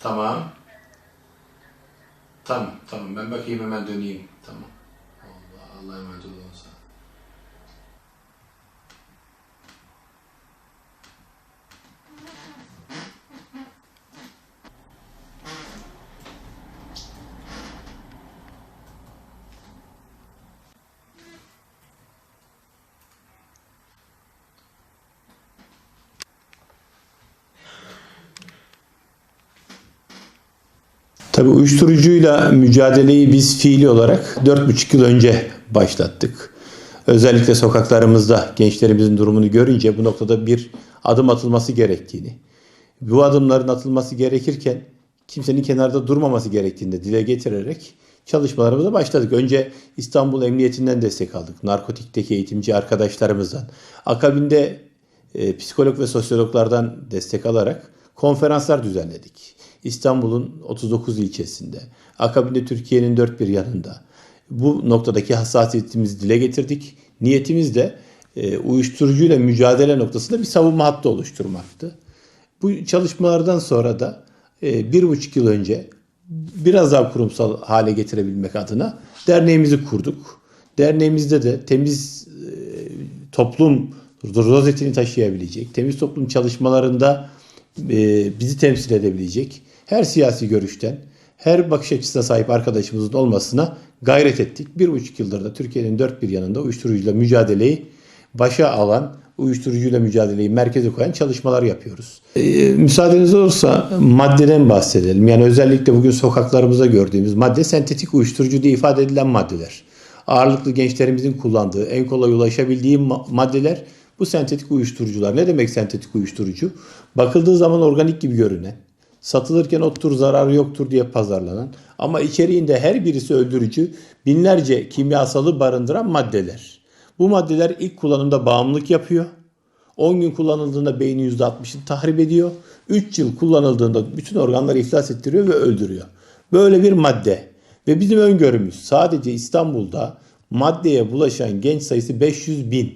Tamam. Tamam, tamam. Ben bakayım hemen döneyim. Tamam. Allah, Allah'a emanet olun. Sağ ol. Tabii uyuşturucuyla mücadeleyi biz fiili olarak 4,5 yıl önce başlattık. Özellikle sokaklarımızda gençlerimizin durumunu görünce bu noktada bir adım atılması gerektiğini, bu adımların atılması gerekirken kimsenin kenarda durmaması gerektiğini de dile getirerek çalışmalarımıza başladık. Önce İstanbul Emniyetinden destek aldık. Narkotikteki eğitimci arkadaşlarımızdan. Akabinde e, psikolog ve sosyologlardan destek alarak konferanslar düzenledik. İstanbul'un 39 ilçesinde, akabinde Türkiye'nin dört bir yanında. Bu noktadaki hassasiyetimizi dile getirdik. Niyetimiz de e, uyuşturucuyla mücadele noktasında bir savunma hattı oluşturmaktı. Bu çalışmalardan sonra da e, bir buçuk yıl önce biraz daha kurumsal hale getirebilmek adına derneğimizi kurduk. Derneğimizde de temiz e, toplum rozetini taşıyabilecek, temiz toplum çalışmalarında e, bizi temsil edebilecek her siyasi görüşten, her bakış açısına sahip arkadaşımızın olmasına gayret ettik. Bir buçuk yıldır da Türkiye'nin dört bir yanında uyuşturucuyla mücadeleyi başa alan, uyuşturucuyla mücadeleyi merkeze koyan çalışmalar yapıyoruz. Ee, müsaadeniz olursa maddeden bahsedelim. Yani özellikle bugün sokaklarımızda gördüğümüz madde sentetik uyuşturucu diye ifade edilen maddeler. Ağırlıklı gençlerimizin kullandığı, en kolay ulaşabildiği ma- maddeler bu sentetik uyuşturucular. Ne demek sentetik uyuşturucu? Bakıldığı zaman organik gibi görünen, satılırken ottur zararı yoktur diye pazarlanan ama içeriğinde her birisi öldürücü binlerce kimyasalı barındıran maddeler. Bu maddeler ilk kullanımda bağımlılık yapıyor. 10 gün kullanıldığında beynin %60'ını tahrip ediyor. 3 yıl kullanıldığında bütün organları iflas ettiriyor ve öldürüyor. Böyle bir madde. Ve bizim öngörümüz sadece İstanbul'da maddeye bulaşan genç sayısı 500 bin.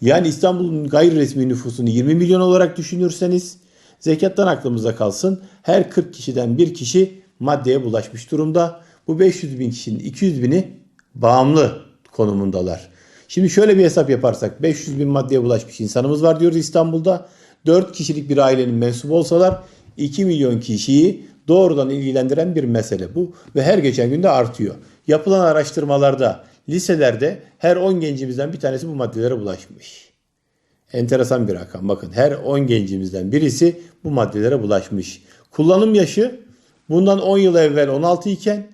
Yani İstanbul'un gayri resmi nüfusunu 20 milyon olarak düşünürseniz zekattan aklımıza kalsın. Her 40 kişiden bir kişi maddeye bulaşmış durumda. Bu 500 bin kişinin 200 bini bağımlı konumundalar. Şimdi şöyle bir hesap yaparsak 500 bin maddeye bulaşmış insanımız var diyoruz İstanbul'da. 4 kişilik bir ailenin mensubu olsalar 2 milyon kişiyi doğrudan ilgilendiren bir mesele bu ve her geçen günde artıyor. Yapılan araştırmalarda liselerde her 10 gencimizden bir tanesi bu maddelere bulaşmış. Enteresan bir rakam. Bakın her 10 gencimizden birisi bu maddelere bulaşmış. Kullanım yaşı bundan 10 yıl evvel 16 iken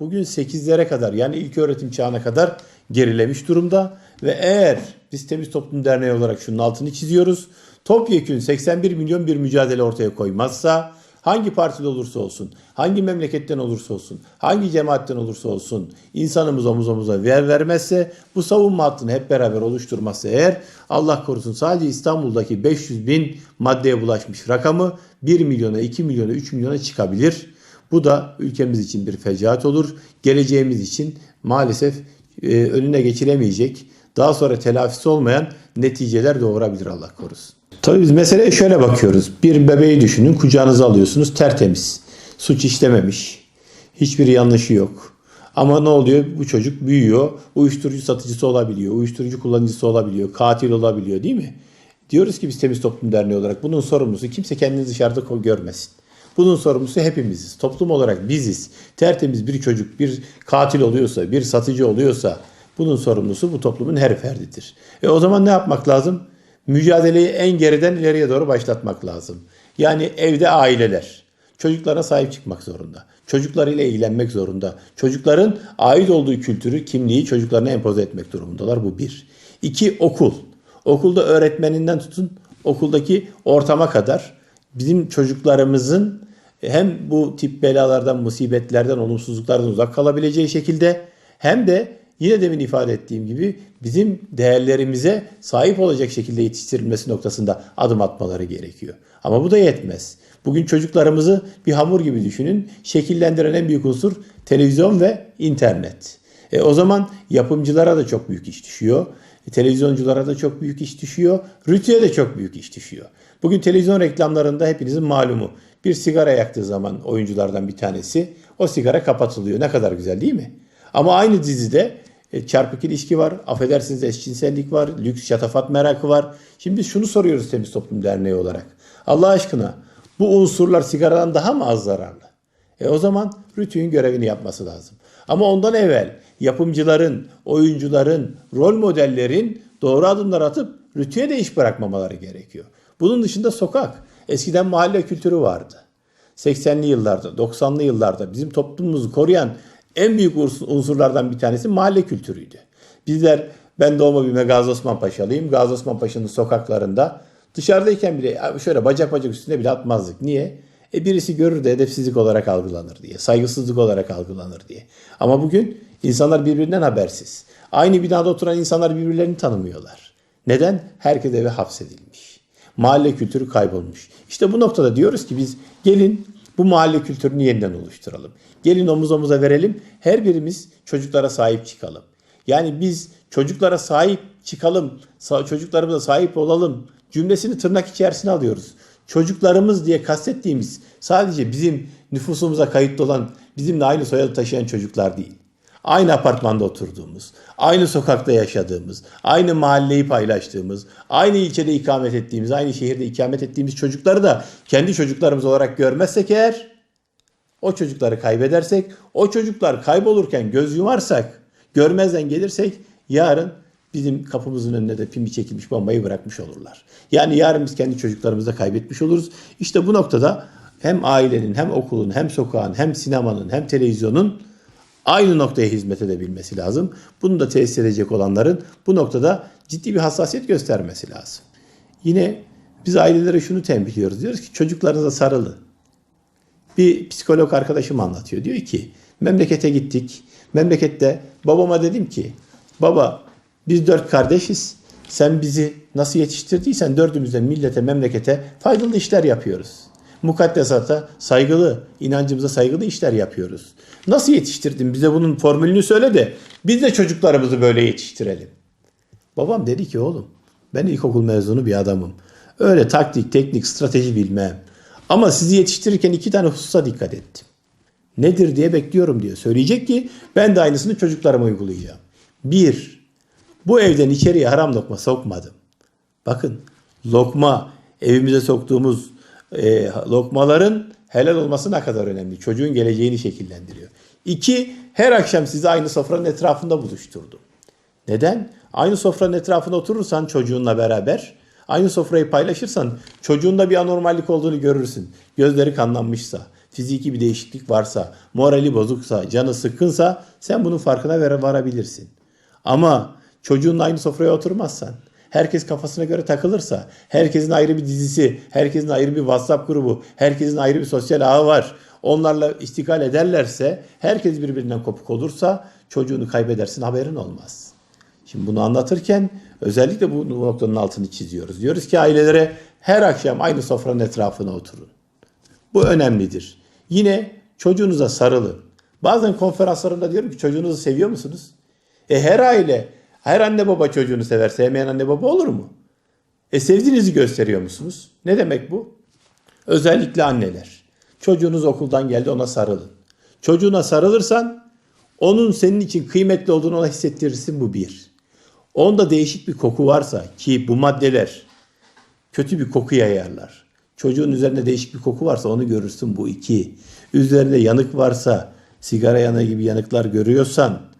bugün 8'lere kadar yani ilk öğretim çağına kadar gerilemiş durumda. Ve eğer biz Temiz Toplum Derneği olarak şunun altını çiziyoruz. Topyekün 81 milyon bir mücadele ortaya koymazsa hangi partide olursa olsun, hangi memleketten olursa olsun, hangi cemaatten olursa olsun insanımız omuz omuza ver vermezse bu savunma hattını hep beraber oluşturmazsa eğer Allah korusun sadece İstanbul'daki 500 bin maddeye bulaşmış rakamı 1 milyona, 2 milyona, 3 milyona çıkabilir. Bu da ülkemiz için bir fecaat olur. Geleceğimiz için maalesef e, önüne geçilemeyecek, daha sonra telafisi olmayan neticeler doğurabilir Allah korusun. Tabii biz meseleye şöyle bakıyoruz. Bir bebeği düşünün, kucağınıza alıyorsunuz, tertemiz. Suç işlememiş, hiçbir yanlışı yok. Ama ne oluyor? Bu çocuk büyüyor, uyuşturucu satıcısı olabiliyor, uyuşturucu kullanıcısı olabiliyor, katil olabiliyor değil mi? Diyoruz ki biz Temiz Toplum Derneği olarak bunun sorumlusu kimse kendini dışarıda görmesin. Bunun sorumlusu hepimiziz. Toplum olarak biziz. Tertemiz bir çocuk bir katil oluyorsa, bir satıcı oluyorsa bunun sorumlusu bu toplumun her ferdidir. E o zaman ne yapmak lazım? Mücadeleyi en geriden ileriye doğru başlatmak lazım. Yani evde aileler çocuklara sahip çıkmak zorunda. Çocuklarıyla ilgilenmek zorunda. Çocukların ait olduğu kültürü, kimliği çocuklarına empoze etmek durumundalar. Bu bir. İki, okul. Okulda öğretmeninden tutun okuldaki ortama kadar bizim çocuklarımızın hem bu tip belalardan, musibetlerden, olumsuzluklardan uzak kalabileceği şekilde hem de yine demin ifade ettiğim gibi bizim değerlerimize sahip olacak şekilde yetiştirilmesi noktasında adım atmaları gerekiyor. Ama bu da yetmez. Bugün çocuklarımızı bir hamur gibi düşünün. Şekillendiren en büyük unsur televizyon ve internet. E, o zaman yapımcılara da çok büyük iş düşüyor. E, televizyonculara da çok büyük iş düşüyor. Rütü'ye de çok büyük iş düşüyor. Bugün televizyon reklamlarında hepinizin malumu. Bir sigara yaktığı zaman oyunculardan bir tanesi o sigara kapatılıyor. Ne kadar güzel değil mi? Ama aynı dizide e, çarpık ilişki var, affedersiniz eşcinsellik var, lüks şatafat merakı var. Şimdi biz şunu soruyoruz Temiz Toplum Derneği olarak. Allah aşkına bu unsurlar sigaradan daha mı az zararlı? E o zaman Rütü'nün görevini yapması lazım. Ama ondan evvel yapımcıların, oyuncuların, rol modellerin doğru adımlar atıp Rütü'ye de iş bırakmamaları gerekiyor. Bunun dışında sokak. Eskiden mahalle kültürü vardı. 80'li yıllarda, 90'lı yıllarda bizim toplumumuzu koruyan en büyük uns- unsurlardan bir tanesi mahalle kültürüydü. Bizler, ben doğma büyüme Gazi Osman Paşalıyım. Gazi Osman Paşa'nın sokaklarında dışarıdayken bile şöyle bacak bacak üstüne bile atmazdık. Niye? E birisi görür de edepsizlik olarak algılanır diye, saygısızlık olarak algılanır diye. Ama bugün insanlar birbirinden habersiz. Aynı binada oturan insanlar birbirlerini tanımıyorlar. Neden? Herkes eve hapsedilmiş. Mahalle kültürü kaybolmuş. İşte bu noktada diyoruz ki biz gelin bu mahalle kültürünü yeniden oluşturalım. Gelin omuz omuza verelim. Her birimiz çocuklara sahip çıkalım. Yani biz çocuklara sahip çıkalım, çocuklarımıza sahip olalım cümlesini tırnak içerisine alıyoruz. Çocuklarımız diye kastettiğimiz sadece bizim nüfusumuza kayıtlı olan, bizimle aynı soyadı taşıyan çocuklar değil. Aynı apartmanda oturduğumuz, aynı sokakta yaşadığımız, aynı mahalleyi paylaştığımız, aynı ilçede ikamet ettiğimiz, aynı şehirde ikamet ettiğimiz çocukları da kendi çocuklarımız olarak görmezsek eğer, o çocukları kaybedersek, o çocuklar kaybolurken göz yumarsak, görmezden gelirsek yarın bizim kapımızın önüne de pimi çekilmiş bombayı bırakmış olurlar. Yani yarın biz kendi çocuklarımızı da kaybetmiş oluruz. İşte bu noktada hem ailenin, hem okulun, hem sokağın, hem sinemanın, hem televizyonun aynı noktaya hizmet edebilmesi lazım. Bunu da tesis edecek olanların bu noktada ciddi bir hassasiyet göstermesi lazım. Yine biz ailelere şunu tembihliyoruz. Diyoruz ki çocuklarınıza sarılın. Bir psikolog arkadaşım anlatıyor. Diyor ki memlekete gittik. Memlekette babama dedim ki baba biz dört kardeşiz. Sen bizi nasıl yetiştirdiysen dördümüz de millete, memlekete faydalı işler yapıyoruz. Mukaddesata saygılı, inancımıza saygılı işler yapıyoruz. Nasıl yetiştirdin? Bize bunun formülünü söyle de biz de çocuklarımızı böyle yetiştirelim. Babam dedi ki oğlum ben ilkokul mezunu bir adamım. Öyle taktik, teknik, strateji bilmem. Ama sizi yetiştirirken iki tane hususa dikkat ettim. Nedir diye bekliyorum diyor. Söyleyecek ki ben de aynısını çocuklarıma uygulayacağım. Bir, bu evden içeriye haram lokma sokmadım. Bakın lokma evimize soktuğumuz e, lokmaların helal olması ne kadar önemli. Çocuğun geleceğini şekillendiriyor. İki, her akşam sizi aynı sofranın etrafında buluşturdum. Neden? Aynı sofranın etrafında oturursan çocuğunla beraber, aynı sofrayı paylaşırsan çocuğunda bir anormallik olduğunu görürsün. Gözleri kanlanmışsa, fiziki bir değişiklik varsa, morali bozuksa, canı sıkkınsa sen bunun farkına varabilirsin. Ama çocuğunla aynı sofraya oturmazsan, herkes kafasına göre takılırsa, herkesin ayrı bir dizisi, herkesin ayrı bir WhatsApp grubu, herkesin ayrı bir sosyal ağı var. Onlarla istikal ederlerse, herkes birbirinden kopuk olursa çocuğunu kaybedersin haberin olmaz. Şimdi bunu anlatırken özellikle bu noktanın altını çiziyoruz. Diyoruz ki ailelere her akşam aynı sofranın etrafına oturun. Bu önemlidir. Yine çocuğunuza sarılın. Bazen konferanslarımda diyorum ki çocuğunuzu seviyor musunuz? E her aile, her anne baba çocuğunu sever. Sevmeyen anne baba olur mu? E sevdiğinizi gösteriyor musunuz? Ne demek bu? Özellikle anneler. Çocuğunuz okuldan geldi ona sarılın. Çocuğuna sarılırsan onun senin için kıymetli olduğunu ona hissettirirsin bu bir. Onda değişik bir koku varsa ki bu maddeler kötü bir koku yayarlar. Çocuğun üzerinde değişik bir koku varsa onu görürsün bu iki. Üzerinde yanık varsa sigara yanığı gibi yanıklar görüyorsan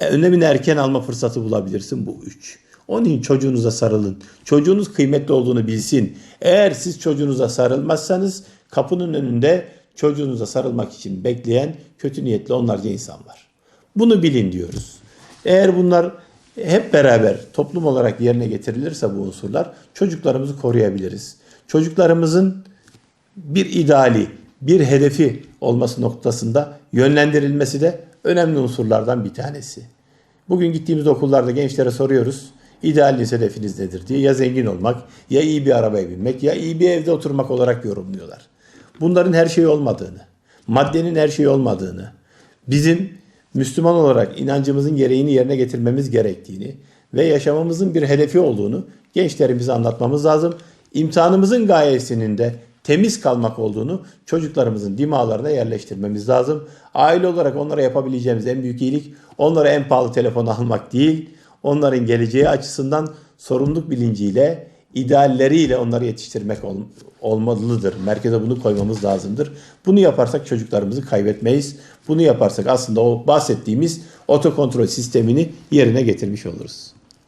e, önlemini erken alma fırsatı bulabilirsin bu üç. Onun için çocuğunuza sarılın. Çocuğunuz kıymetli olduğunu bilsin. Eğer siz çocuğunuza sarılmazsanız kapının önünde çocuğunuza sarılmak için bekleyen kötü niyetli onlarca insan var. Bunu bilin diyoruz. Eğer bunlar hep beraber toplum olarak yerine getirilirse bu unsurlar çocuklarımızı koruyabiliriz. Çocuklarımızın bir ideali, bir hedefi olması noktasında yönlendirilmesi de önemli unsurlardan bir tanesi. Bugün gittiğimiz okullarda gençlere soruyoruz. İdealiniz hedefiniz nedir diye ya zengin olmak, ya iyi bir arabaya binmek, ya iyi bir evde oturmak olarak yorumluyorlar. Bunların her şey olmadığını, maddenin her şey olmadığını, bizim Müslüman olarak inancımızın gereğini yerine getirmemiz gerektiğini ve yaşamamızın bir hedefi olduğunu gençlerimize anlatmamız lazım. İmtihanımızın gayesinin de temiz kalmak olduğunu çocuklarımızın dimağlarına yerleştirmemiz lazım. Aile olarak onlara yapabileceğimiz en büyük iyilik onlara en pahalı telefonu almak değil, onların geleceği açısından sorumluluk bilinciyle, idealleriyle onları yetiştirmek ol- olmalıdır. Merkeze bunu koymamız lazımdır. Bunu yaparsak çocuklarımızı kaybetmeyiz. Bunu yaparsak aslında o bahsettiğimiz otokontrol sistemini yerine getirmiş oluruz.